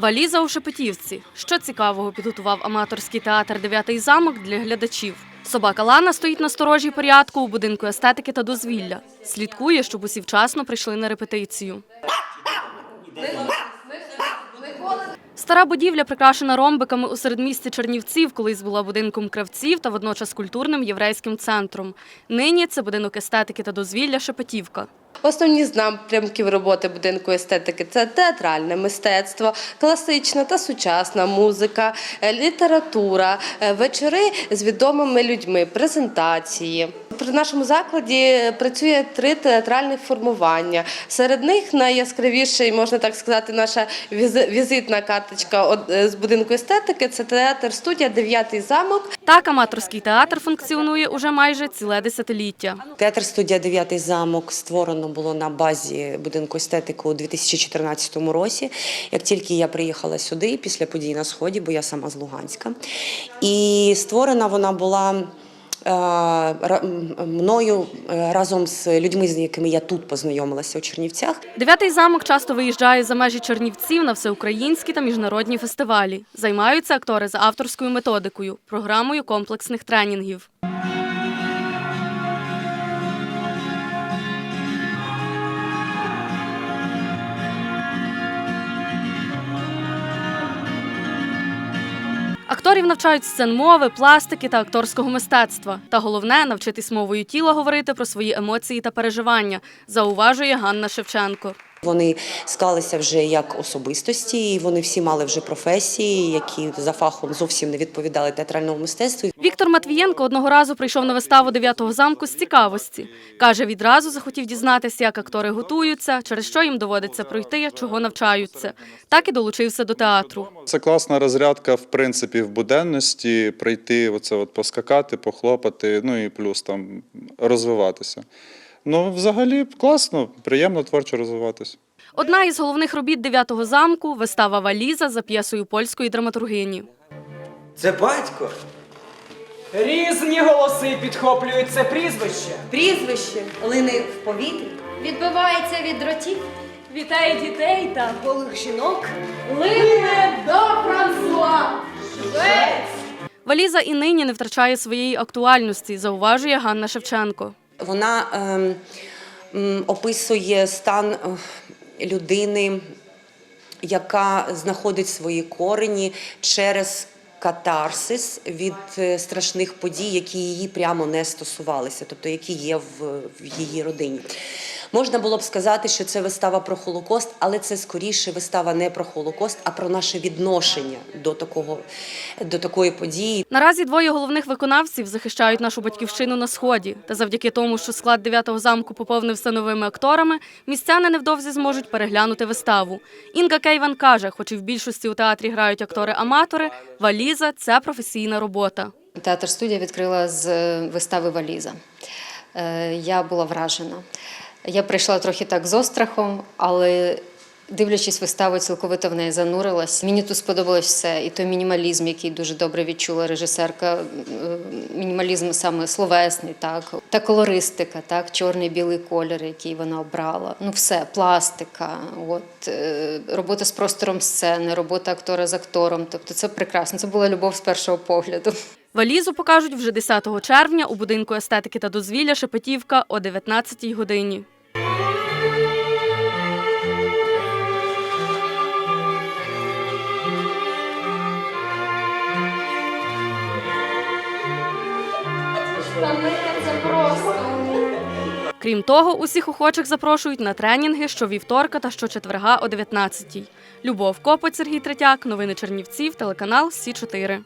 Валіза у Шепетівці. Що цікавого підготував аматорський театр Дев'ятий замок для глядачів. Собака Лана стоїть на сторожі порядку у будинку естетики та дозвілля. Слідкує, щоб усі вчасно прийшли на репетицію. Стара будівля прикрашена ромбиками у середмісті Чернівців, колись була будинком кравців та водночас культурним єврейським центром. Нині це будинок естетики та дозвілля Шепетівка. Основні з роботи будинку естетики це театральне мистецтво, класична та сучасна музика, е, література, е, вечори з відомими людьми, презентації. При нашому закладі працює три театральні формування. Серед них найяскравіший, можна так сказати, наша візи- візитна карточка з будинку естетики це театр студія Дев'ятий замок. Так аматорський театр функціонує уже майже ціле десятиліття. Театр студія Дев'ятий замок створено було на базі будинку естетики у 2014 році. Як тільки я приїхала сюди після подій на сході, бо я сама з Луганська, і створена вона була. Е, Мною е, разом з людьми, з якими я тут познайомилася у Чернівцях, Дев'ятий замок часто виїжджає за межі Чернівців на всеукраїнські та міжнародні фестивалі. Займаються актори за авторською методикою, програмою комплексних тренінгів. Акторів навчають сцен мови, пластики та акторського мистецтва. Та головне навчитись мовою тіла говорити про свої емоції та переживання, зауважує Ганна Шевченко. Вони склалися вже як особистості, і вони всі мали вже професії, які за фахом зовсім не відповідали театральному мистецтву. Віктор Матвієнко одного разу прийшов на виставу дев'ятого замку з цікавості. Каже, відразу захотів дізнатися, як актори готуються, через що їм доводиться пройти, чого навчаються. Так і долучився до театру. Це класна розрядка, в принципі, в буденності, прийти, оце от поскакати, похлопати, ну і плюс там розвиватися. Ну, взагалі, класно, приємно творчо розвиватися. Одна із головних робіт дев'ятого замку вистава Валіза за п'єсою польської драматургині. Це батько. Різні голоси підхоплюють це прізвище. Прізвище лини в повітрі. Відбивається від дротів. Вітає дітей та голих жінок. Лине до Франсуа. Швець. Валіза і нині не втрачає своєї актуальності, зауважує Ганна Шевченко. Вона ем, описує стан е, людини, яка знаходить свої корені через катарсис від е, страшних подій, які її прямо не стосувалися, тобто які є в, в її родині. Можна було б сказати, що це вистава про Холокост, але це скоріше вистава не про Холокост, а про наше відношення до такого до такої події. Наразі двоє головних виконавців захищають нашу батьківщину на сході. Та завдяки тому, що склад дев'ятого замку поповнився новими акторами, містяни невдовзі зможуть переглянути виставу. Інга Кейван каже, хоч і в більшості у театрі грають актори-аматори, валіза це професійна робота. Театр студія відкрила з е, вистави Валіза. Е, Я була вражена. Я прийшла трохи так з острахом, але дивлячись виставу, цілковито в неї занурилась. Мені тут сподобалось все. І той мінімалізм, який дуже добре відчула режисерка, е, мінімалізм саме словесний, так, та колористика, так, чорний білий колір, який вона обрала. Ну, все, пластика, от, е, робота з простором сцени, робота актора з актором. Тобто це прекрасно. Це була любов з першого погляду. Валізу покажуть вже 10 червня у будинку естетики та дозвілля Шепетівка о 19 годині. Крім того, усіх охочих запрошують на тренінги щовівторка та щочетверга о 19-й. Любов Копоть, Сергій Третяк, новини Чернівців, телеканал Сі 4